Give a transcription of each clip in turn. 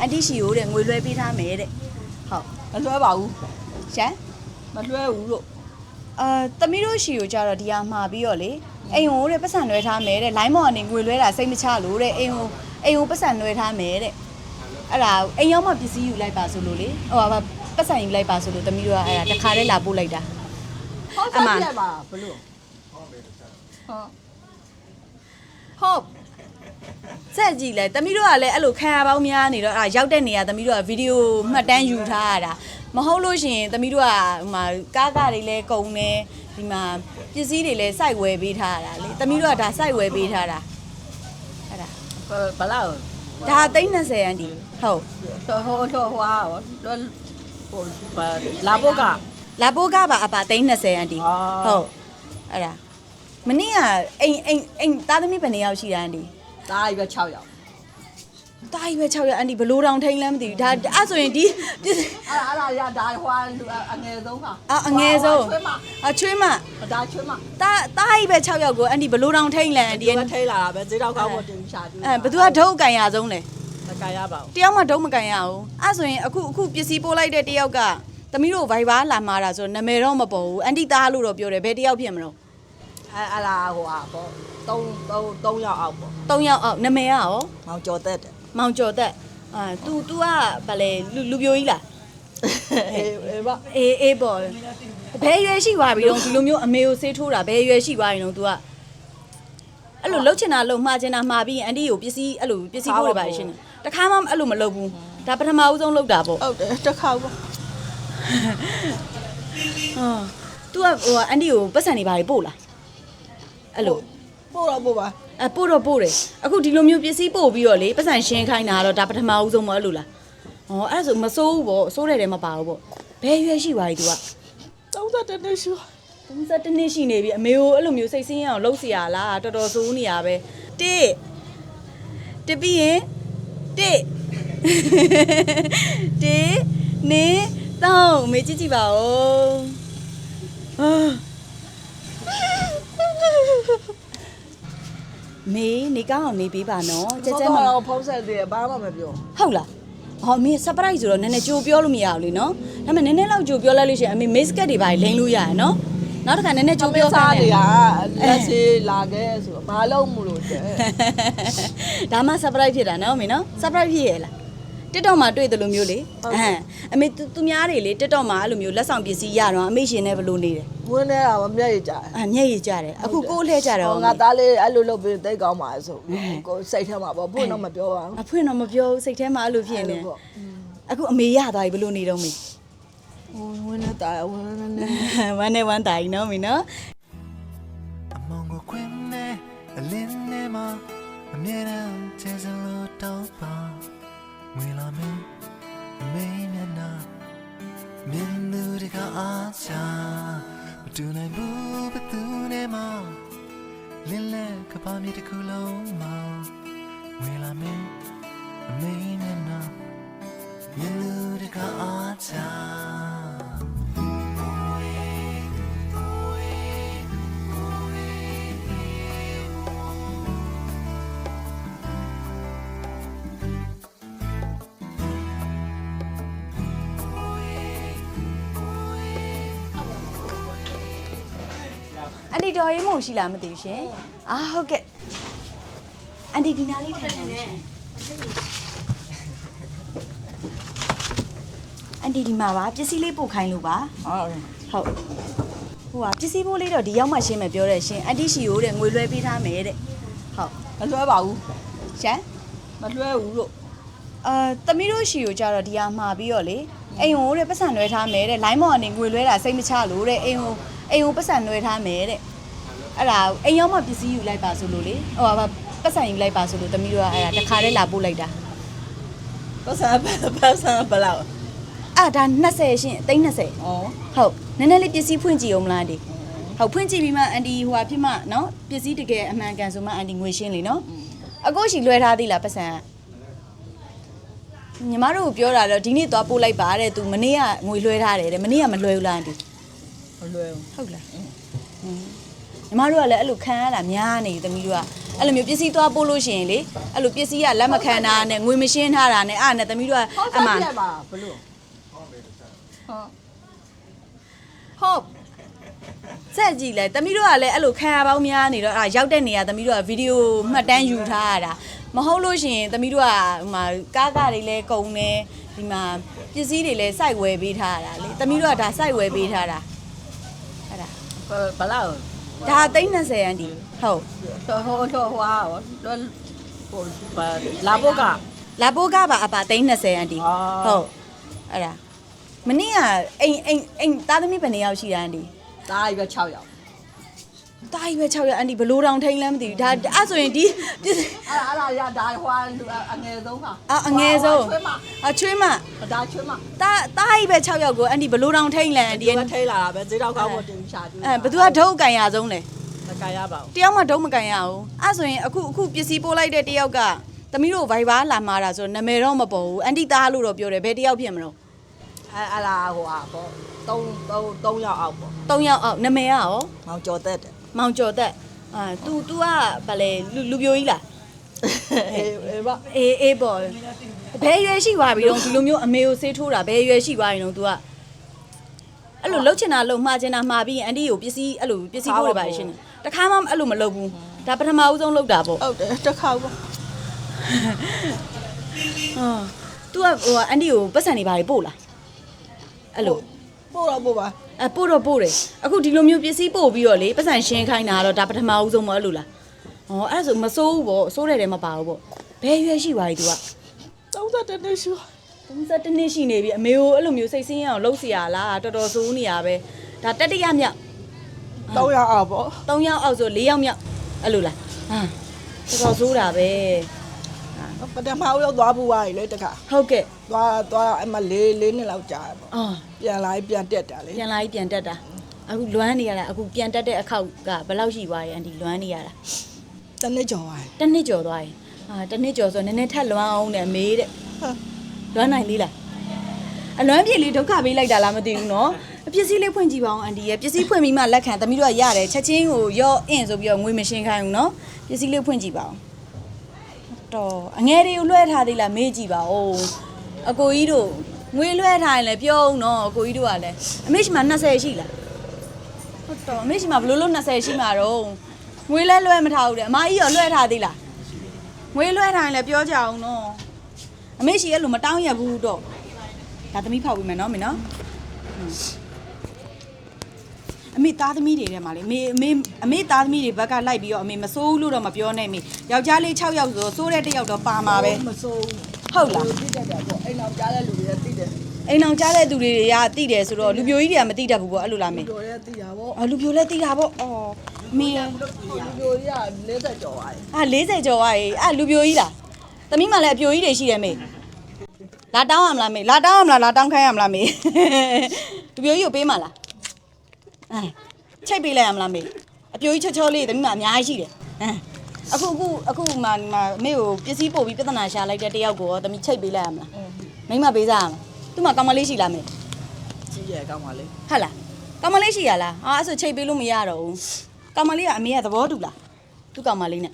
အန်တီရှီကိုတဲ့ငွေလွှဲပေးထားမယ်တဲ့ဟုတ်မလွှဲပါဘူးရှမ်းမလွှဲဘူးလို့အာသမီးတို့ရှီကိုကြတော့ဒီဟာမှာပြီးတော့လေအိမ်ကိုတဲ့ပတ်စံလွှဲထားမယ်တဲ့လိုင်းမော်ကနေငွေလွှဲတာစိတ်မချလို့တဲ့အိမ်ကိုအိမ်ကိုပတ်စံလွှဲထားမယ်တဲ့အဲ့ဒါအိမ်ရောက်မှပစ္စည်းယူလိုက်ပါဆိုလို့လေဟိုဟာပတ်စံယူလိုက်ပါဆိုလို့သမီးတို့ကအဲ့ဒါတခါတည်းလာပို့လိုက်တာဟုတ်အမှန်ဆက်ပြက်ပါဘလို့ဟုတ်ဟုတ် ဆက်ကြည့်လဲသမီးတို့ကလည်းအဲ့လိုခံရပေါင်းများနေတော့အဲ့ဒါရောက်တဲ့နေရာသမီးတို့ကဗီဒီယိုမှတ်တမ်းယူထားရတာမဟုတ်လို့ရှိရင်သမီးတို့ကဟိုမှာကားကားတွေလည်းကုန်နေဒီမှာပစ္စည်းတွေလည်းစိုက်ဝယ်ပေးထားရတာလေသမီးတို့ကဒါစိုက်ဝယ်ပေးထားတာအဲ့ဒါဘလောက်ဒါသိန်း20အန်ဒီဟုတ်ဟိုဟိုဟိုဟွာဟိုဟိုဘာလာဘောကလာပိုးကပါအပါသိန်း20အန်ဒီအာဟုတ်အဲ့ဒါမနေ့ကအိမ်အိမ်အိမ်သားသမီးဘယ်နှစ်ယောက်ရှိတာအန်ဒီ တားရီပဲ6ယောက်တာကြီးပဲ6ရက်အန်ဒီဘလို့တောင်ထိန်လမ်းမသိဘူးဒါအဲ့ဆိုရင်ဒီပစ္စည်းအဲ့ဒါအဲ့ဒါရဒါဟွာအငယ်ဆုံးဟာအာအငယ်ဆုံးချွေးမအချွေးမဒါချွေးမတာတာကြီးပဲ6ယောက်ကိုအန်ဒီဘလို့တောင်ထိန်လမ်းအန်ဒီဒီကထိလာတာပဲဈေးတော့ကောက်ဖို့တင်ရှာကြည့်အဲဘသူကဒုတ်အကန်ရဆုံးလဲမကရပါဘူးတယောက်မှဒုတ်မကန်ရဘူးအဲ့ဆိုရင်အခုအခုပစ္စည်းပို့လိုက်တဲ့တယောက်ကသမီးတို့ဗိုက်ဘာလာမှာတာဆိုတော့နာမည်တော့မပေါ်ဘူးအန်တီသားလို့တော့ပြောတယ်ဘယ်တယောက်ဖြစ်မလို့အဲ့အဲ့ဒါဟိုဟာပေါ့ 3 3 3ယောက်အောက်ပေါ့ 3ယောက်အောက်နာမည်ကရော မောင်ကျော်သက်တယ် မောင်ကျော်သက်အာ तू तू ကဗာလေလူလူပြိုကြီးလား အေးအေးပါ အေးအေးပေါ့ဘယ်ရွယ်ရှိသွားပြီတော့ဒီလိုမျိုးအမေကိုဆေးထိုးတာဘယ်ရွယ်ရှိသွားရင်တော့ तू ကအဲ့လိုလှုပ်ချင်တာလှုပ်မှားချင်တာမှားပြီးရင်အန်တီကိုပစ္စည်းအဲ့လိုပစ္စည်းပို့ရပါရှင်တခါမှအဲ့လိုမလုပ်ဘူးဒါပထမဦးဆုံးလုပ်တာပေါ့ ဟုတ်တယ်တစ်ခါပေါ့ ဟာ तू ကဟိုအန်တီကိုပတ်စံနေပါလေပို့လားအဲ့လို ပို့တော့ပို့ပါ အပို့တော့ပို့တယ်အခုဒီလိုမျိုးပစ္စည်းပို့ပြီးတော့လေပတ်စံရှင်းခိုင်းတာကတော့ဒါပထမဦးဆုံးမဟုတ်လို့လားဩအဲ့ဒါဆိုမစိုးဘူးပေါ့စိုးတယ်တယ်မပါဘူးပေါ့ဘယ်ရွယ်ရှိသွားပြီ तू က 30နှစ်ရှိပါ 31နှစ်ရှိနေပြီအမေကိုအဲ့လိုမျိုးစိတ်ဆင်းရအောင်လှုပ်เสียရလားတော်တော်စိုးနေရပဲတစ်တစ်ပြီးရင်တစ် တစ်နေတော့မေကြည့်ကြည့်ပါဦးအာ မေနေကောင်းအောင်နေပေးပါနော်ကြက်ကြက်မတော့ဖုံးဆက်သေးတယ်ဘာမှမပြောဟုတ်လားဟောမင်း surprise ဆိုတော့နည်းနည်းကြိုပြောလို့မရဘူးလीနော်ဒါပေမဲ့နည်းနည်းလောက်ကြိုပြောလိုက်လို့ရှိရင်အမေ miss cut တွေပါလိမ့်လို့ရတယ်နော်နောက်တစ်ခါနည်းနည်းကြိုပြောစားခိုင်းနေတယ်ရလက်စီလာခဲ့ဆိုတော့ဘာလို့မလို့တဲ့ဒါမှ surprise ဖြစ်တာနော်မင်းနော် surprise ဖြစ်ရဲ့လား TikTok မှာတွေ့တယ်လို့မျိုးလေအဟမ်အမေသူသူများတွေလေ TikTok မှာအဲ့လိုမျိုးလက်ဆောင်ပစ္စည်းရတော့အမေရှင်နဲ့ဘယ်လိုနေတယ်ဝင်းနေတာမမျက်ရည်ကြတယ်အမျက်ရည်ကြတယ်အခုကိုယ်လှည့်ကြတယ်ဟောငါသားလေးအဲ့လိုလုပ်ပြီးတိတ်ကောင်းပါဆိုကိုစိတ်ထဲမှာပေါ့ဘုန်းတော့မပြောပါဘူးအဖွင့်တော့မပြောဘူးစိတ်ထဲမှာအဲ့လိုဖြစ်နေတယ်အခုအမေရသွားပြီဘယ်လိုနေတော့မေဟိုဝင်းနေတာဝင်းနေဝမ်းနဲ့ဝမ်းတာကြီးနော်မင်းနော်အမောင်ကိုခွင်းနဲ့အလင်းနဲ့မအမြဲတမ်း င်းလက်ကပါမြေတစ်ခုလုံးမှာငွေလာမင်းအမေမျက်နှာမြင်သူတွေကအားချအန်တီတော်ရေးမုံရှိလားမသိဘူးရှင် အာဟုတ်ကဲ့အန်တီဒီနာလေးထိုင်နေရှင်အန်တီဒီမှာပါပစ္စည်းလေးပို့ခိုင်းလို့ပါဟုတ်ဟုတ်ဟိုကပစ္စည်းပို့လေးတော့ဒီရောက်မှရှင်းမယ်ပြောတယ်ရှင်အန်တီရှီကိုတဲ့ငွေလွှဲပေးထားမယ်တဲ့ဟုတ်မလွှဲပါဘူးရှမ်းမလွှဲဘူးလို့အာသမီးတို့ရှီကိုကြတော့ဒီဟာမှာပြီးတော့လေအိမ်ကိုတဲ့ပတ်စံလွှဲထားမယ်တဲ့လိုင်းမော်ကနေငွေလွှဲတာစိတ်မချလို့တဲ့အိမ်ကိုအိမ်ကိုပတ်စံလွှဲထားမယ်တဲ့ အဲ့ဒါအိမ်ရောက်မှပစ္စည်းယူလိုက်ပါဆိုလို့လေဟိုဟာပတ်စံယူလိုက်ပါဆိုလို့သမီးတို့ကအဲ့ဒါတခါတည်းလာပို့လိုက်တာပတ်စံပတ်စံဘလောက်အဲ့ဒါ20ရှင်အသိန်း20ဩဟုတ်နည်းနည်းလေးပစ္စည်းဖွင့်ကြည့်အောင်မလားဒီဟုတ်ဖွင့်ကြည့်ပြီးမှအန်တီဟိုဟာဖြစ်မှနော်ပစ္စည်းတကယ်အမှန်ကန်ဆိုမှအန်တီငွေရှင်းလေနော်အကိုရှိလွှဲထားသေးလားပတ်စံကညီမတို့ကိုပြောတာတော့ဒီနေ့သွားပို့လိုက်ပါတဲ့သူမနေ့ကငွေလွှဲထားတယ်တဲ့မနေ့ကမလွှဲဘူးလားအန်တီမလွှဲဘူးဟုတ်လား ညီမတို့ကလည်းအဲ့လိုခံရတာများနေသမီးတို့ကအဲ့လိုမျိုးပစ္စည်းသွားပို့လို့ရှိရင်လေအဲ့လိုပစ္စည်းကလက်မခံတာနဲ့ငွေမရှင်းထားတာနဲ့အဲ့ဒါနဲ့သမီးတို့ကအမှပြက်ပါဘလို့ဟုတ်ဟုတ်ဆက်ကြည့်လဲသမီးတို့ကလည်းအဲ့လိုခံရပေါင်းများနေတော့အဲ့ဒါရောက်တဲ့နေရာသမီးတို့ကဗီဒီယိုမှတ်တမ်းယူထားရတာမဟုတ်လို့ရှိရင်သမီးတို့ကဟိုမှာကားကားတွေလည်းကုန်နေဒီမှာပစ္စည်းတွေလည်းစိုက်ဝယ်ပေးထားရတာလေသမီးတို့ကဒါစိုက်ဝယ်ပေးထားတာအဲ့ဒါဘလောက် ဒါသိန်း20အန်ဒီဟုတ်ဟိုဟိုဟိုဟွာဟိုဟိုဘာလာဘောကလာပိုးကပါအပါသိန်း20အန်ဒီအာဟုတ်အဲ့ဒါမနေ့ကအိမ်အိမ်အိမ်သားသမီးဘယ်နှစ်ယောက်ရှိတာအန်ဒီတားရ6ယောက် တာကြီးပဲ6ရက်အန်ဒီဘလို့တောင်ထိန်လမ်းမသိဘူးဒါအဲ့ဆိုရင်ဒီပစ္စည်းအဲ့ဒါအဲ့ဒါရဒါဟွာအငယ်ဆုံးဟာအာအငယ်ဆုံးချွေးမအချွေးမဒါချွေးမတာတာကြီးပဲ6ယောက်ကိုအန်ဒီဘလို့တောင်ထိန်လမ်းအန်ဒီဒီကထိလာတာပဲဈေးတော့ကောင်းဖို့တင်ရှာကြည့်အဲဘသူကဒုတ်ကန်ရဆုံးလဲမကရပါဘူးတယောက်မှဒုတ်မကန်ရဘူးအဲ့ဆိုရင်အခုအခုပစ္စည်းပို့လိုက်တဲ့တယောက်ကသမီးတို့ Viber လာမှာတာဆိုတော့နာမည်တော့မပေါ်ဘူးအန်တီသားလို့တော့ပြောတယ်ဘယ်တယောက်ဖြစ်မလို့အဲ့အဲ့ဒါဟိုဟာပေါ့3 3 3ယောက်အောက်ပေါ့3ယောက်အောက်နာမည်ကရောမောင်ကျော်သက်တယ် မောင်ကျော်သက်အာ तू तू ကဗာလေလူလူပြိုကြီးလား အေးအေးပါ အေးအေးပေါ့ဘယ်ရွယ်ရှိသွားပြီတော့ဒီလိုမျိုးအမေကိုဆေးထိုးတာဘယ်ရွယ်ရှိသွားရင်တော့ तू ကအဲ့လိုလှုပ်ချင်တာလှုပ်မှားချင်တာမှားပြီးရင်အန်တီကိုပစ္စည်းအဲ့လိုပစ္စည်းပို့ရပါရှင်တခါမှအဲ့လိုမလုပ်ဘူးဒါပထမဦးဆုံးလုပ်တာပေါ့ ဟုတ်တယ်တစ်ခါပေါ့ ဟာ तू ကဟိုကအန်တီကိုပတ်စံနေပါလေပို့လားအဲ့လို ပို့တော့ပို့ပါ အပို့တော့ပို့တယ်အခုဒီလိုမျိုးပစ္စည်းပို့ပြီးတော့လေပတ်စံရှင်းခိုင်းတာကတော့ဒါပထမဦးဆုံးမဟုတ်လို့လားဩအဲ့ဒါဆိုမစိုးဘူးပေါ့စိုးတယ်တယ်မပါဘူးပေါ့ဘယ်ရွယ်ရှိသွားပြီ तू က 30နှစ်ရှိ 31နှစ်ရှိနေပြီအမေကိုအဲ့လိုမျိုးစိတ်ဆင်းရအောင်လှုပ်เสียရလားတော်တော်စိုးနေရပဲဒါတတိယမြောက် 3ယောက်အောက်ပေါ့ 3ယောက်အောက်ဆို4ယောက်မြောက်အဲ့လိုလားဟာတော်တော်စိုးတာပဲ ပထမဦးရောက်သွားဘူးပါလေတခါဟုတ်ကဲ့သွားသွားအမလေးလေးနှစ်လောက်ကြာပေါ့အော်ပြန်လာပြန်တက်တာလေပြန်လာပြီးပြန်တက်တာအခုလွမ်းနေရတာအခုပြန်တက်တဲ့အခောက်ကဘယ်လောက်ရှိသွားရင်အန်ဒီလွမ်းနေရတာတနေ့ကျော်သွားတစ်နှစ်ကျော်သွားရင်အာတစ်နှစ်ကျော်ဆိုနည်းနည်းထက်လွမ်းအောင်နဲ့မေးတဲ့လွမ်းနိုင်လေးလားအလွမ်းပြေလေးဒုက္ခပေးလိုက်တာလားမသိဘူးနော်အပစ္စည်းလေးဖွင့်ကြည့်ပါအောင်အန်တီရဲ့ပစ္စည်းဖွင့်ပြီးမှလက်ခံသမီးတို့ကရတယ်ချက်ချင်းကိုရော့အင်းဆိုပြီးတော့ငွေမရှင်းခိုင်းဘူးနော်ပစ္စည်းလေးဖွင့်ကြည့်ပါအောင် တော်အငယ်တွေကိုလွှဲထားသေးလားမေးကြည့်ပါဦးအကိုကြီးတို့ငွေလွှဲထားရင်လည်းပြောအောင်နော်အကိုကြီးတို့ကလည်းအမေရှိမှ20ရှိလားဟုတ်တော်အမေရှိမှဘလို့လို့20ရှိမှာတော့ငွေလဲလွှဲမထားဘူးတဲ့အမကြီးရောလွှဲထားသေးလားငွေလွှဲထားရင်လည်းပြောကြအောင်နော်အမေရှိအဲ့လိုမတောင်းရဘူးတော့ဒါသမီးဖောက်ပြီးမယ်နော်မင်းနော်อืม အမေသားသမီးတွေထဲမှာလေအမေအမေအမေသားသမီးတွေဘက်ကလိုက်ပြီးတော့အမေမစိုးဘူးလို့တော့မပြောနဲ့အမေယောက်ျားလေး6ယောက်ဆိုတော့စိုးတဲ့တစ်ယောက်တော့ပါမှာပဲမစိုးဟုတ်လားတိတက်တယ်ပေါ့အိမ်အောင်ကြားတဲ့လူတွေတိတယ်အိမ်အောင်ကြားတဲ့သူတွေတွေကတိတယ်ဆိုတော့လူပြိုကြီးတွေကမတိတတ်ဘူးပေါ့အဲ့လိုလားမေတော်ရဲတိတာပေါ့အော်လူပြိုလည်းတိတာပေါ့အော်အမေလူမျိုးကြီးက40ကျော်သွားတယ်အာ40ကျော်သွားရေအဲ့လူပြိုကြီးလားသမီးမှလည်းအပြိုကြီးတွေရှိတယ်မေလာတောင်းရမလားမေလာတောင်းရမလားလာတောင်းခိုင်းရမလားမေလူပြိုကြီးကိုပေးမလား အဲချိတ်ပေးလိုက်ရမလားမေအပြိုကြီးချောချောလေးသမီးမှအများကြီးရှိတယ်အဲအခုအခုအခုမှဒီမှာမေကိုပစ္စည်းပို့ပြီးပြဿနာရှာလိုက်တဲ့တယောက်ကိုရောသမီးချိတ်ပေးလိုက်ရမလားမိမပေးစားရမလားသူ့မှာကောင်မလေးရှိလားမေကြီးရကောင်းပါလေဟုတ်လားကောင်မလေးရှိရလားအာအဲ့ဆိုချိတ်ပေးလို့မရတော့ဘူးကောင်မလေးကအမေကသဘောတူလားသူ့ကောင်မလေးနဲ့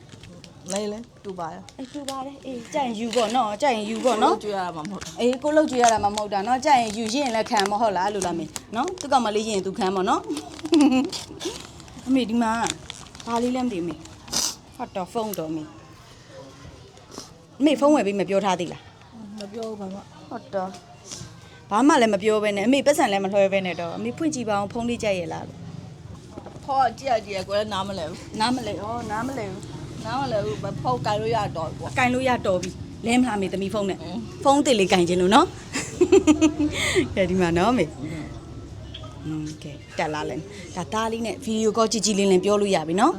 လေလေတူပါရအေးတူပါတယ်အေးကြိုင်ယူပေါ့နော်ကြိုင်ယူပေါ့နော်ကျွေးရမှာမဟုတ်အေးကိုလုတ်ကြွေရတာမှမဟုတ်တာနော်ကြိုင်ယူရင်လည်းခံမဟုတ်လားအဲ့လိုလားမေနော်သူကောင်မလေးရင်သူခံပေါ့နော်အမေဒီမှာဘာလေးလဲမသိမေဟတ်တော့ဖုန်းတော့မေအမေဖုန်းဝယ်ပြီးမပြောထားသေးလားမပြောဘူးဘာမှဟုတ်တော့ဘာမှလည်းမပြောဘဲနဲ့အမေပတ်စံလည်းမလွှဲဘဲနဲ့တော့အမေဖွင့်ကြည့်ပါအောင်ဖုန်းလေးကြိုက်ရလားလို့ဖောကြည့်ရကြည့်ရကိုလည်းနားမလဲဘူးနားမလဲဩနားမလဲဘူး နားမလဲဘူးဖောက်ကြိုင်လို့ရတော့ပေါ့ ကင်လို့ရတော်ပြီလဲမလားမေသမီးဖုန်းနဲ့ဖုန်းတစ်လေးကင်ခြင်းလို့နော်ကဲဒီမှာနော်မေอืมကဲတက်လာလဲဒါသားလေးနဲ့ဗီဒီယိုကောကြည့်ကြည့်လေးလည်းပြောလို့ရပြီနော်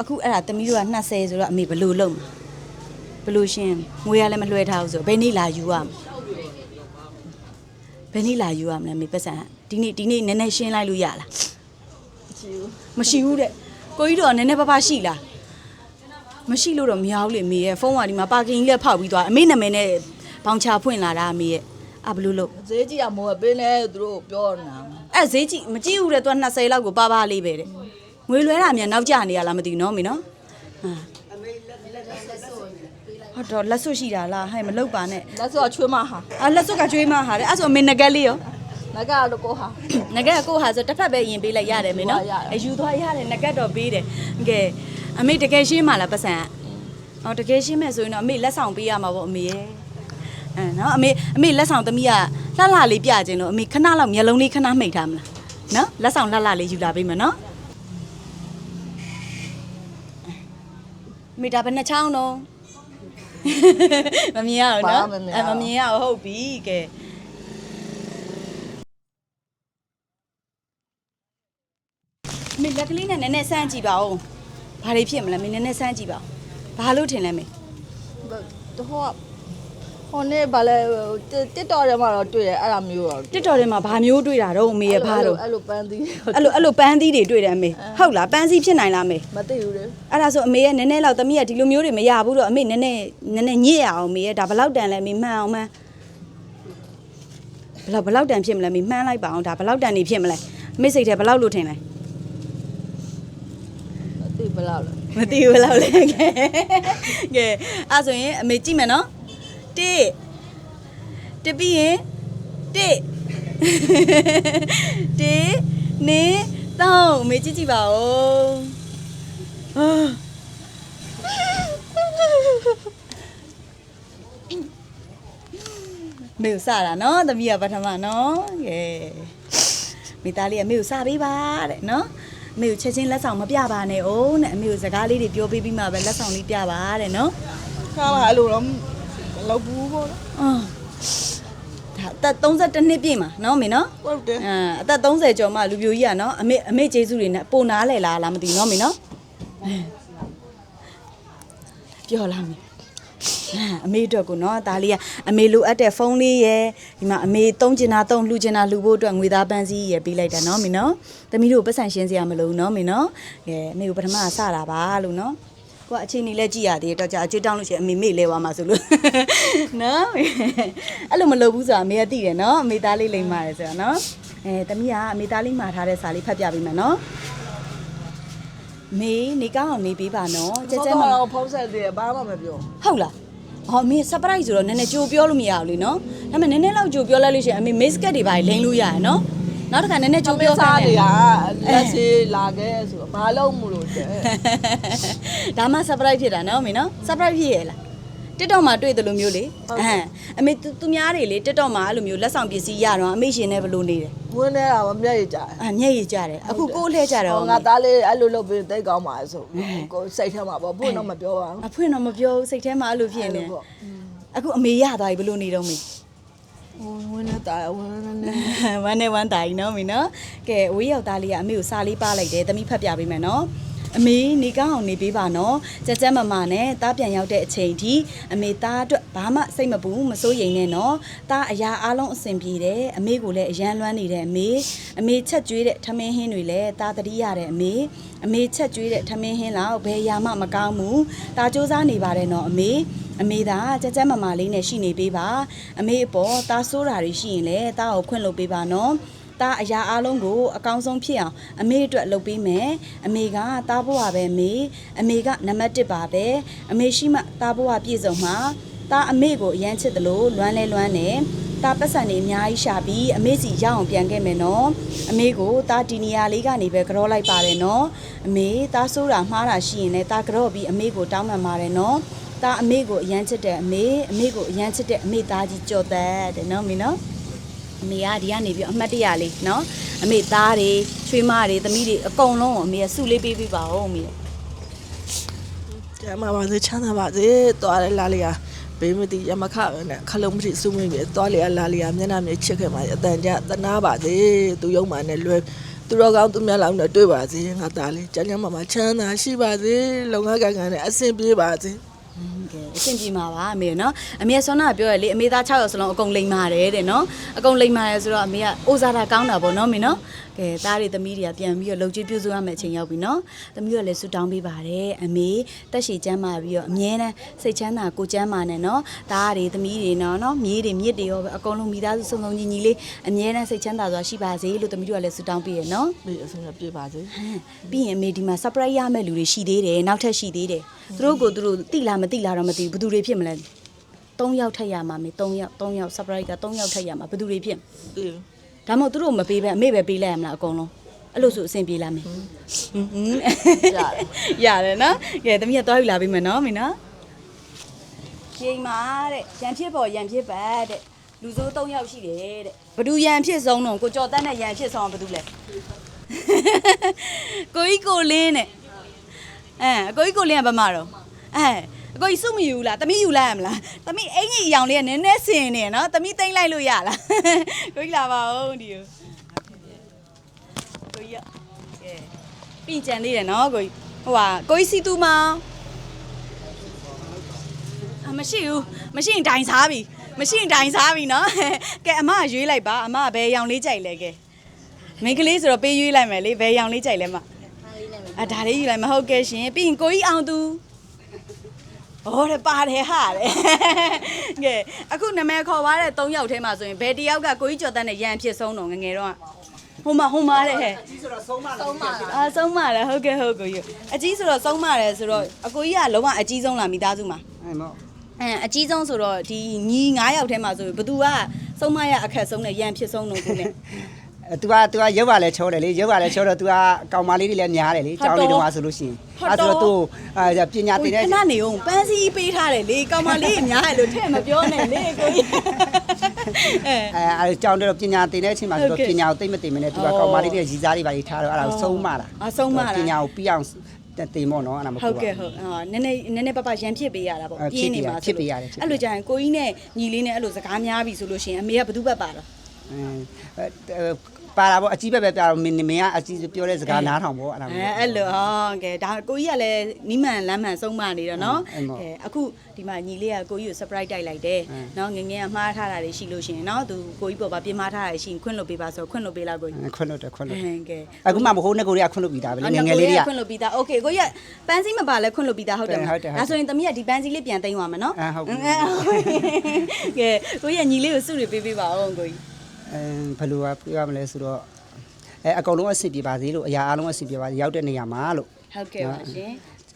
အခုအဲ့ဒါသမီးတို့က20ဆိုတော့အမေဘယ်လိုလုပ်မလဲဘယ်လိုရှင်းငွေရလည်းမလွှဲထားဘူးဆိုဘယ်နေ့လာယူရမလဲဘယ်နေ့လာယူရမလဲမေပတ်စံဒီနေ့ဒီနေ့နည်းနည်းရှင်းလိုက်လို့ရလားချီဘူးမရှိဘူးတဲ့ကိုကြီးတော့နည်းနည်းပါးပါးရှိလား မရှိလို့တော့မရဘူးလေအမေရဲ့ဖုန်းကဒီမှာပါကင်ကြီးလည်းဖောက်ပြီးသွားအမေနာမည်နဲ့ဘောင်ချဖွင့်လာတာအမေရဲ့အဘလို့လို့ဈေးကြီးကမိုးပဲနေသူတို့ပြောနေတာအဲ့ဈေးကြည့်မကြည့်ဘူးတဲ့သူက20လောက်ကိုပါပါလေးပဲတဲ့ငွေလွဲတာမြန်နောက်ကျနေရလားမသိဘူးနော်မေနော်ဟဟုတ်တော့လက်စွပ်ရှိတာလားဟဲ့မလောက်ပါနဲ့လက်ဆိုချွေးမဟာအာလက်စွပ်ကကျွေးမဟာတယ်အဲ့ဆိုအမေငကက်လေးရော ငါကတော့ကိုဟာငကက်ကကိုဟာဆိုတစ်ဖက်ပဲရင်ပေးလိုက်ရတယ်မင်းနော်ယူသွားရတယ်အယူသွားရတယ်ငကက်တော့ပေးတယ်ကဲအမေတကယ်ရှင်းမှလားပတ်စံကအော်တကယ်ရှင်းမဲ့ဆိုရင်တော့အမေလက်ဆောင်ပေးရမှာပေါ့အမေရဲ့အဲနော်အမေအမေလက်ဆောင်သမီးကလှလှလေးပြခြင်းလို့အမေခဏလောက်မျက်လုံးလေးခဏမှိတ်ထားမလားနော်လက်ဆောင်လှလှလေးယူလာပေးမယ်နော်အမေဒါဘယ်နှချောင်းတော့မမြင်ရဘူးနော်ဘာမှမမြင်ရအဲဘူးမမြင်ရဘူးဟုတ်ပြီကဲ လက်ကလေးနဲ့နည်းနည်းစမ်းကြည့်ပါဦးဘာတွေဖြစ်မလဲမေနည်းနည်းစမ်းကြည့်ပါဦးဘာလို့ထင်လဲမေတော့ဟိုဟိုနေ့ဗာလဲတစ်တော်ထဲမှာတော့တွေ့တယ်အဲ့ဒါမျိုးတော့တစ်တော်ထဲမှာဘာမျိုးတွေ့တာတော့အမေရဲ့ဘာလို့အဲ့လိုပန်းသီးအဲ့လိုအဲ့လိုပန်းသီးတွေတွေ့တယ်အမေဟုတ်လားပန်းစည်းဖြစ်နိုင်လားမေမသိဘူးလေအဲ့ဒါဆိုအမေရဲ့နည်းနည်းလောက်သမီးကဒီလိုမျိုးတွေမရဘူးတော့အမေနည်းနည်းနည်းနည်းညစ်ရအောင်မေရဲ့ဒါဘယ်လောက်တန်လဲမေမှန်အောင်မှန်ဘယ်လောက်ဘယ်လောက်တန်ဖြစ်မလဲမေမှန်းလိုက်ပါအောင်ဒါဘယ်လောက်တန်နေဖြစ်မလဲအမေစိတ်ထဲဘယ်လောက်လို့ထင်လဲမသိ ဘယ်လောက်လဲမသိဘူးဘယ်လောက်လဲကဲကဲအဲ့ဆိုရင်အမေကြည့်မယ်နော်တိတပြီးရင်တိတိနေတော့အမေကြည့်ကြည့်ပါဦးအာမေကိုစတာနော်သမီးကပထမနော်ကဲမိသားလေးကမေကိုစပေးပါတဲ့နော် အမေကိုချက်ချင်းလက်ဆောင်မပြပါနဲ့အောင်တဲ့အမေကိုစကားလေးတွေပြောပေးပြီးမှပဲလက်ဆောင်လေးပြပါတဲ့နော်ခါလာအဲ့လိုတော့မလုပ်ဘူးပေါ့နော်အော်ဒါအသက်32နှစ်ပြည့်မှာနော်မေနော်ဟုတ်တယ်အဲအသက်30ကျော်မှလူပြိုကြီးอ่ะနော်အမေအမေကျေးဇူးတွေနဲ့ပိုနားလဲလားလားမသိဘူးနော်မေနော်ပြောလာမေ အာအမေအတွက်ကိုနော်ဒါလေးကအမေလိုအပ်တဲ့ဖုန်းလေးရယ်ဒီမှာအမေသုံးချင်တာသုံးလှူချင်တာလှူဖို့အတွက်ငွေသားပန်းစည်းရယ်ပေးလိုက်တာနော်မေနော်သမီးတို့ပတ်စံရှင်းစရာမလိုဘူးနော်မေနော်ကဲအမေကိုပထမစတာပါလို့နော်ကိုကအချိန်ကြီးလဲကြည့်ရသေးတယ်တော့ကြာအချစ်တောင်းလို့ရှိရင်အမေမေ့လဲသွားမှာဆိုလို့နော်အဲ့လိုမလုပ်ဘူးဆိုတာအမေကသိတယ်နော်အမေသားလေးလိမ်ပါတယ်ဆိုတာနော်အဲသမီးကအမေသားလေးမှာထားတဲ့စာလေးဖတ်ပြပေးမယ်နော် မေနေကောင်းအောင်နေပေးပါနော်ကြက်ကြက်မမတော့ဖုံးဆက်သေးတယ်ဘာမှမပြောဟုတ်လားဟောမင်း surprise ဆိုတော့နည်းနည်းကြိုပြောလို့မရဘူးလीနော်ဒါပေမဲ့နည်းနည်းလောက်ကြိုပြောလိုက်လို့ရှိရင်အမေ miss cut တွေပါလိမ့်လို့ရတယ်နော်နောက်တစ်ခါနည်းနည်းကြိုပြောစားခိုင်းနေတယ်ရလက်စီလာခဲ့ဆိုတော့ဘာလို့မလို့တဲ့ဒါမှ surprise ဖြစ်တာနော်မင်းနော် surprise ဖြစ်ရဲ့လား TikTok မှာတွေ့တယ်လို့မျိုးလေအဟမ်အမေသူသူများတွေလေ TikTok မှာအဲ့လိုမျိုးလက်ဆောင်ပစ္စည်းရတော့အမေရှင်နဲ့ဘယ်လိုနေတယ်ဝင်းနေတာမမျက်ရည်ကြတယ်အာမျက်ရည်ကျတယ်အခုကိုယ်လှဲကြတယ်ဟောဟောငါသားလေးအဲ့လိုလုပ်ပြီးတိတ်ကောင်းပါဆိုကိုစိတ်ထဲမှာပေါ့ဘုန်းတော့မပြောပါဘူးအဖွင့်တော့မပြောဘူးစိတ်ထဲမှာအဲ့လိုဖြစ်နေပေါ့အခုအမေရသွားပြီဘယ်လိုနေတော့မေဝင်းနေတာဝင်းနေဝမ်းနဲ့ဝမ်းတာကြီးနော်မင်းနော်ကဲဝေးရောက်သားလေးကအမေကိုစာလေးပါလိုက်တယ်သမီးဖတ်ပြပေးမယ်နော် အမေနေကောင်းအောင်နေပေးပါနော်ကြက်ကြက်မမနဲ့တားပြန်ရောက်တဲ့အချိန်ထိအမေတားအတွက်ဘာမှစိတ်မပူမစိုးရိမ်နဲ့နော်တားအရာအားလုံးအဆင်ပြေတယ်အမေကိုလည်းအရန်လွမ်းနေတယ်အမေအမေချက်ကျွေးတဲ့ထမင်းဟင်းတွေလည်းတားတတိရတယ်အမေအမေချက်ကျွေးတဲ့ထမင်းဟင်းလောက်ဘယ်ရာမှမကောင်းဘူးတားစူးစမ်းနေပါတယ်နော်အမေအမေသာကြက်ကြက်မမလေးနဲ့ရှိနေပေးပါအမေအပေါ်တားဆိုးတာတွေရှိရင်လည်းတားကိုခွင့်လုပ်ပေးပါနော် သားအရာအားလုံးကိုအကောင်းဆုံးဖြစ်အောင်အမေအတွက်လုပ်ပေးမယ်အမေကသားဘဝပဲမေအမေကနံပါတ်1ပါပဲအမေရှိမှသားဘဝပြည့်စုံမှာသားအမေကိုအရန်ချစ်သလိုလွမ်းလဲလွမ်းနေသားပတ်စံနေအများကြီးရှာပြီးအမေစီရအောင်ပြန်ခဲ့မယ်နော်အမေကိုသားဒီနီယာလေးကနေပဲကြောလိုက်ပါတယ်နော်အမေသားဆိုးတာမှားတာရှိရင်လည်းသားကြောပြီးအမေကိုတောင်းပန်ပါတယ်နော်သားအမေကိုအရန်ချစ်တဲ့အမေအမေကိုအရန်ချစ်တဲ့အမေသားကြီးကြော်သက်တယ်နော်မင်းနော် အမေကဒီကနေပြီးအမှတ်တရလေးနော်အမေသားတွေချွေးမတွေသမီးတွေအကုန်လုံးကိုအမေကစုလေးပေးပေးပါဦးအမေကျမပါစေချမ်းသာပါစေသွားတယ်လာလေးကဘေးမတိရမခပဲနဲ့ခလုံးမတိစုမင်းပြီသွားလေလာလေးကမျက်နှာမြေချစ်ခဲ့ပါအတန်ကြတနာပါစေသူယုံမှနဲ့လွယ်သူတော်ကောင်းသူများလောင်းနဲ့တွေ့ပါစေငါသားလေးကျန်းကျန်းမာမာချမ်းသာရှိပါစေလုံငန်းကန်ကန်နဲ့အဆင်ပြေပါစေอืม ကဲအဆင်ပြေမှာပါအမေနော်အမေကဆွမ်းနာပြောရလေအမေသား6ယောက်စလုံးအကုန်လိမ်မာတယ်တဲ့နော်အကုန်လိမ်မာတယ်ဆိုတော့အမေကအိုဇာတာကောင်းတာပေါ့နော်မေနော် ကဲသားတွေသမီးတွေကပြန်ပြီးတော့လှုပ်ကြည့်ပြုစုရမယ့်အချိန်ရောက်ပြီနော်သမီးတို့လည်းဆူတောင်းပေးပါတယ်အမေတက်ရှိချမ်းမာပြီးတော့အမြဲတမ်းစိတ်ချမ်းသာကိုချမ်းမာနဲ့နော်သားတွေသမီးတွေနော်နော်မြေးတွေမြစ်တွေရောပဲအကုန်လုံးမိသားစုစုံစုံညီညီလေးအမြဲတမ်းစိတ်ချမ်းသာစွာရှိပါစေလို့သမီးတို့ကလည်းဆူတောင်းပေးရနော်ပြီးအစင်းပြပါစေဟမ်ပြီးရင်အမေဒီမှာ surprise ရမယ့်လူတွေရှိသေးတယ်နောက်ထပ်ရှိသေးတယ်သူတို့ကိုသူတို့တိလားမတိလားတော့မသိဘူးဘယ်သူတွေဖြစ်မလဲ၃ယောက်ထက်ရမှာမေ၃ယောက်၃ယောက် surprise က၃ယောက်ထက်ရမှာဘယ်သူတွေဖြစ်ပြီး ဒါမှမဟုတ်သူတို့မပေးဘဲအမေပဲပေးလိုက်ရမလားအကုန်လုံးအဲ့လိုဆိုအဆင်ပြေလားမေဟွန်းရတယ်နော်ကဲတမီးကသွားယူလာပေးမယ်နော်မေနော်ချိန်မာတဲ့ရန်ဖြစ်ပေါ်ရန်ဖြစ်ပါတဲ့လူစိုး၃ယောက်ရှိတယ်တဲ့ဘဒူရန်ဖြစ်ဆုံးတော့ကိုကြော်တန်းနဲ့ရန်ဖြစ်ဆုံးဘဒူလဲကိုကြီးကိုလင်းနဲ့အဲအကိုကြီးကိုလင်းကဘာမှတော့အဲ အကိုကြီးစုမယူလားတမီးယူလိုက်ရမလားတမီးအင်ကြီးအယောင်လေးကနည်းနည်းဆင်နေနော်တမီးတိမ့်လိုက်လို့ရလားကိုကြီးလာပါဦးဒီကိုကိုကြီးရကဲပြင်ကြံသေးတယ်နော်ကိုကြီးဟိုဟာကိုကြီးစီတူမောင်အမရှိဘူးမရှိရင်ဒိုင်စားပြီမရှိရင်ဒိုင်စားပြီနော်ကဲအမကရွေးလိုက်ပါအမကဘယ်ရောင်လေးကြိုက်လဲကဲမိန်းကလေးဆိုတော့ပေးရွေးလိုက်မယ်လေဘယ်ရောင်လေးကြိုက်လဲမအဒါလေးယူလိုက်မဟုတ်ကဲရှင်ပြီးရင်ကိုကြီးအောင်သူ ဟောတယ်ပါတယ်ဟာတယ်ကဲအခုနာမည်ခေါ်သွားတဲ့၃ယောက်ထဲမှာဆိုရင်ဘယ်တစ်ယောက်ကကိုကြီးကျော်တန်းနဲ့ရန်ဖြစ်ဆုံးတော့ငယ်ငယ်တော့ဟိုမှာဟိုမှာတဲ့ဟဲ့အာဆုံးမတယ်ဟုတ်ကဲ့ဟုတ်ကိုကြီးအကြီးဆိုတော့ဆုံးမတယ်ဆိုတော့အကိုကြီးကလုံးဝအကြီးဆုံးလားမိသားစုမှာအဲ့မောအဲအကြီးဆုံးဆိုတော့ဒီညီ9ယောက်ထဲမှာဆိုရင်ဘသူကဆုံးမရအခက်ဆုံးနဲ့ရန်ဖြစ်ဆုံးတော့ကိုနဲ့ သူကသူကရုပ်ကလည်းချောတယ်လေရုပ်ကလည်းချောတော့သူကကောင်မလေးတွေလည်းများတယ်လေကြောင်းလေးတော့ဆိုလို့ရှိရင်အဲဆိုတော့သူအာပညာသင်တဲ့ခဏနေအောင်ပန်းစည်းပေးထားတယ်လေကောင်မလေးအများရလို့ထဲ့မပြောနဲ့လေကိုကြီးအဲအဲကြောင်းတော့ပညာသင်တဲ့အချိန်မှာဆိုတော့ပညာကိုသိမသိမနဲ့သူကကောင်မလေးတွေရည်စားတွေပါလေးထားတော့အဲ့ဒါကိုဆုံးမတာအဆုံးမတာပညာကိုပြီးအောင်တက်တင်ပေါ့နော်အဲ့ဒါမဟုတ်ဘူးဟုတ်ကဲ့ဟုတ်ဟာနည်းနည်းနည်းနည်းပပရန်ဖြစ်ပေးရတာပေါ့ပြင်းနေမှာဖြစ်ပေးရတယ်အဲ့လိုကြာရင်ကိုကြီးနဲ့ညီလေးနဲ့အဲ့လိုစကားများပြီဆိုလို့ရှိရင်အမေကဘသူ့ဘက်ပါတော့အဲ ပါလာပေါ့အကြီးပဲပဲပြတော့မင်းမင်းကအကြီးပြောတဲ့စကားနားထောင်ပေါ့အဲ့ဒါ အဲအဲ့လိုဟောကဲဒါကိုကြီးကလည်းနီးမှန်လမ်းမှန်ဆုံးမနေတော့နော် အဲ့ပေါ့ ကဲအခုဒီမှာညီလေးကကိုကြီးကို surprise တိုက်လိုက်တယ် အင်း နော်ငယ်ငယ်ကမှားထားတာတွေရှိလို့ရှိရင်နော်သူကိုကြီးပေါ်ပါပြင်မှားထားတာတွေရှိရင်ခွင့်လွှတ်ပေးပါဆိုတော့ခွင့်လွှတ်ပေးလောက်ကိုကြီး ခွန်းလို့တယ်ခွန်းလို့ အင်းကဲ အခုမှမဟုတ်နဲ့ကိုရီးယားခွန်းလို့ပြီးတာပဲလေငယ်ငယ်လေးတွေက ခွင့်လို့ပြီးသားโอเคကိုကြီးကပန်းစည်းမပါလဲခွင့်လို့ပြီးသားဟုတ်တယ်မ ဟုတ်တယ်ဟုတ်တယ် ဒါဆိုရင်သမီးကဒီပန်းစည်းလေးပြန်သိမ်းသွားမယ်နော် အာဟုတ်ပြီ ကဲကိုကြီးကညီလေးကိုစုတွေပေးပေးပါအောင်ကိုကြီး အဲဘယ်လိုကပြောရမလဲဆိုတော့အဲအကုန်လုံးအဆင်ပြေပါစေလို့အရာအားလုံးအဆင်ပြေပါစေရောက်တဲ့နေရာမှာလို့ဟုတ်ကဲ့ပါရှင်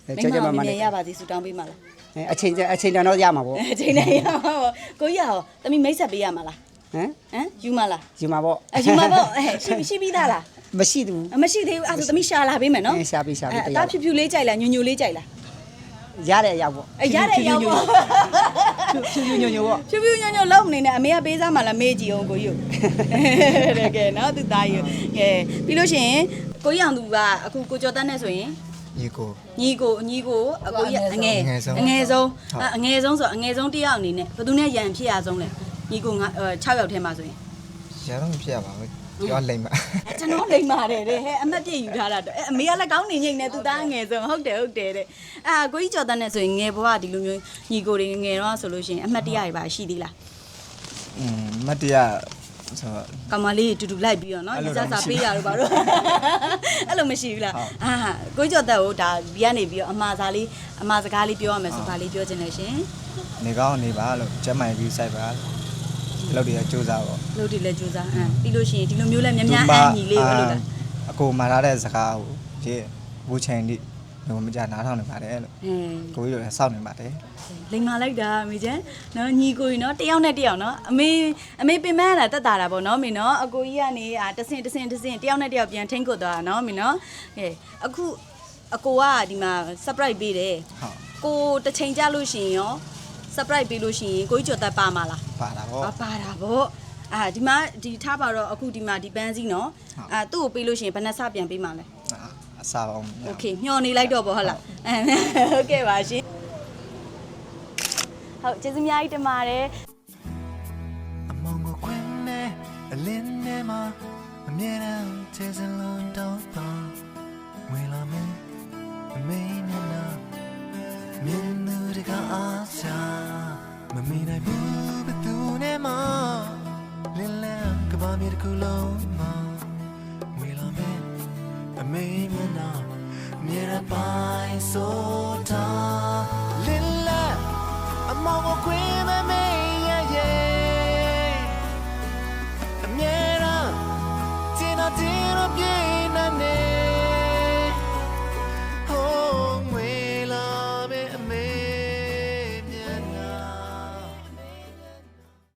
အဲမိကြက်ကြက်မမမမမြနဲ့င်ရပါသေးစူတောင်းပေးပါလားအဲအချိန်ကျအချိန်တန်တော့ရမှာပေါ့အချိန်နဲ့ရပါဘောကိုကြီးကရောသမီးမိတ်ဆက်ပေးရမှာလားဟမ်ဟမ်ယူမလားယူမှာပေါ့အယူမပေါ့အဲရှိရှိပြီးသားလားမရှိဘူးအမရှိသေးဘူးအဲ့ဒါဆိုသမီးရှာလာပေးမယ်နော်အဲရှာပေးရှာပေးအဲတအယောသားက်ဖြူဖြူလေးကြိုက်လားညူညူလေးကြိုက်လားရတဲ့အရောက်ပေါ့ အဲရတဲ့ရောက်ပေါ့ဖြူဖြူညွညွပေါ့ဖြူဖြူညွန့်ညွန့်လုံးနေနဲ့အမေကပေးစားမှလားမေးကြည့်အောင်ကိုကြီးကိုတကယ်နော်သူသားကြီးကဲပြီးလို့ရှိရင်ကိုကြီးအောင်သူကအခုကိုကျော်တန်းနဲ့ဆိုရင်ညီကိုညီကိုညီကိုအကိုကြီးအငယ်အငယ်ဆုံးအငယ်ဆုံးဟုတ်အအငယ်ဆုံးဆိုအငယ်ဆုံးတစ်ယောက်အနေနဲ့ဘယ်သူနဲ့ရန်ဖြစ်ရဆုံးလဲညီကိုငါ6ယောက်ထဲမှာဆိုရင်ရတော့မဖြစ်ရပါဘူး ပြောလိမ့်ပါကျွန်တော်လိမ္မာတယ်တဲ့ဟဲ့အမတ်ပြည့်ယူထားတာတော့အဲအမေကလည်းကောင်းနေငိမ့်နေသူသားငယ်ဆုံးဟုတ်တယ်ဟုတ်တယ်တဲ့အာကိုကြီးကျော်တန်းနဲ့ဆိုရင်ငယ်ဘဝဒီလိုမျိုးညီကိုတွေငယ်တော့ဆိုလို့ရှိရင်အမတ်တရားတွေပါရှိသေးလားอืมမတ်တရားဆိုတော့ကောင်မလေးတူတူလိုက်ပြီးတော့နော်အဲ့လိုဒီတော့စားစားမရှိပေးရတော့ပါတော့အဲ့လိုမရှိဘူးလားဟုတ် အာကိုကြီးကျော်တက်ကိုဒါဒီကနေပြီးတော့အမှားစားလေးအမှားစကားလေးပြောရမယ်ဆိုဗာလေးပြောချင်တယ်ရှင် နေကောင်းနေပါလို့ကျမ်းမိုင်ပြီးစိုက်ပါလို့ လောက်တည်းစူးစမ်းပေါ့လို့ဒီလဲကြိုးစားအမ်ပြီးလို့ရှိရင်ဒီလိုမျိုးလဲများများအန်ညီလေးပဲလို့လားအကိုမှာထားတဲ့စကားကိုဒီဘူချန်ဒီဟိုမကြနားထောင်နေပါတယ်လို့ဟင်းကိုကြီးတို့လည်းစောင့်နေပါတယ်လိမ္မာလိုက်တာအမေကျန်နော်ညီကိုကြီးနော်တယောက်နဲ့တယောက်နော်အမေအမေပင်မရတာတက်တာတာပေါ့နော်မေနော်အကိုကြီးကနေအာတဆင်တဆင်တဆင်တယောက်နဲ့တယောက်ပြန်ထိန်းကွတ်သွားတာနော်မေနော်ကဲအခုအကိုကဒီမှာ surprise ပေးတယ်ဟုတ်ကိုတစ်ချိန်ကြလို့ရှိရင်ရော surprise ပေးလို့ရှိရင်ကိုကြီးကျော်တက်ပါမှာလား ပါတာပေါ့ အပါတာဗောအာဒီမှာဒီထားပါတော့အခုဒီမှာဒီပန်းစည်းနော် ဟုတ် အာသူ့ကိုပေးလို့ရှိရင်ဘယ်နှစပြန်ပေးမှာလဲ အစားအောင် โอเคမျှော်နေလိုက်တော့ဗောဟုတ်လားအဲဟုတ်ကဲ့ပါရှင်ဟုတ်ကျေးဇူးအများကြီးတင်ပါတယ် အမောင်ကိုခွင်းနဲ့အလင်းနဲ့မှာအမြဲတမ်းချစ်စလုံးတော့ပါဝင်လာမင်း မမီနိုင်ဘူးဘသူနဲ့မှလင်းလန်းကဘာမြေတစ်ခုလုံးမှာဝေလာမင်းအမေမျက်နှာမြေရပိုင်းဆိုတာလင်းလန်းအမောင်ကိုခွေးမမေ